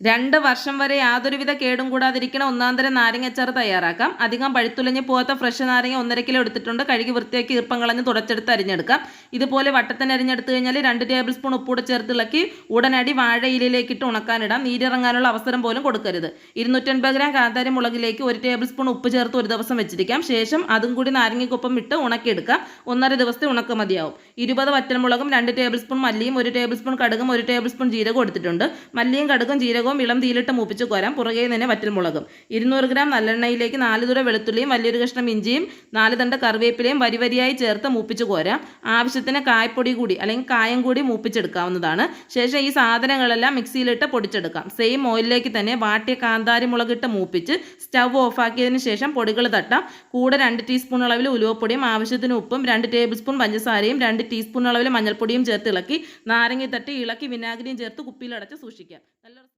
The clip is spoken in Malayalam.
രണ്ട് വർഷം വരെ യാതൊരുവിധ കേടും കൂടാതിരിക്കണ ഒന്നാന്തരം നാരങ്ങച്ചാറ് തയ്യാറാക്കാം. അധികം പഴുത്തുലഞ്ഞ് പോകാത്ത ഫ്രഷ് നാരങ്ങ ഒന്നര കിലോ എടുത്തിട്ടുണ്ട്. കഴുകി വൃത്തിയാക്കി ഈർപ്പം കളഞ്ഞ് തുടച്ചെടുത്ത് അരിഞ്ഞെടുക്കാം. ഇതുപോലെ വട്ടത്തിന് അരിഞ്ഞെടുത്ത് കഴിഞ്ഞാൽ രണ്ട് ടേബിൾ സ്പൂൺ ഉപ്പൂടെ ചേർത്ത് ഇളക്കി ഉടനടി വാഴയിലേക്ക് ഇട്ട് ഉണക്കാനിടാം. നീരിറങ്ങാനുള്ള അവസരം പോലും കൊടുക്കരുത്. ഇരുന്നൂറ്റൻപത് ഗ്രാം കാന്താരി മുളകിലേക്ക് ഒരു ടേബിൾ സ്പൂൺ ഉപ്പ് ചേർത്ത് ഒരു ദിവസം വെച്ചിരിക്കാം. ശേഷം അതും കൂടി നാരങ്ങയ്ക്കൊപ്പം ഇട്ട് ഉണക്കിയെടുക്കാം. ഒന്നര ദിവസത്തെ ഉണക്ക് മതിയാവും. ഇരുപത് വറ്റൽമുളകും രണ്ട് ടേബിൾ സ്പൂൺ മല്ലിയും ഒരു ടേബിൾ സ്പൂൺ കടുകും ഒരു ടേബിൾ സ്പൂൺ ജീരകം എടുത്തിട്ടുണ്ട്. മല്ലിയും കടുകും ജീരകവും ഇളം തീയിലിട്ട് മൂപ്പിച്ച് കോരാം. പുറകെ തന്നെ വറ്റൽമുളകും ഇരുന്നൂറ് ഗ്രാം നല്ലെണ്ണയിലേക്ക് നാല് തുര വെളുത്തുള്ളിയും വലിയൊരു കഷ്ണം ഇഞ്ചിയും നാല് തണ്ട് കറിവേപ്പിലയും വരിവരിയായി ചേർത്ത് മൂപ്പിച്ച് കോരാം. ആവശ്യത്തിന് കായപ്പൊടി കൂടി അല്ലെങ്കിൽ കായം കൂടി മൂപ്പിച്ചെടുക്കാവുന്നതാണ്. ശേഷം ഈ സാധനങ്ങളെല്ലാം മിക്സിയിലിട്ട് പൊടിച്ചെടുക്കാം. സെയിം ഓയിലിലേക്ക് തന്നെ വാട്ടിയ കാന്താരി മുളകിട്ട് മൂപ്പിച്ച് സ്റ്റവ് ഓഫാക്കിയതിന് ശേഷം പൊടികൾ തട്ടാം. കൂടെ രണ്ട് ടീസ്പൂൺ അളവിൽ ഉലുവപ്പൊടിയും ആവശ്യത്തിന് ഉപ്പും രണ്ട് ടേബിൾ സ്പൂൺ പഞ്ചസാരയും രണ്ട് ടീസ്പൂൺ അളവിൽ മഞ്ഞൾപ്പൊടിയും ചേർത്ത് ഇളക്കി നാരങ്ങ തട്ടി ഇളക്കി വിനാഗിരിയും ചേർത്ത് കുപ്പിയിലടച്ച് സൂക്ഷിക്കാം.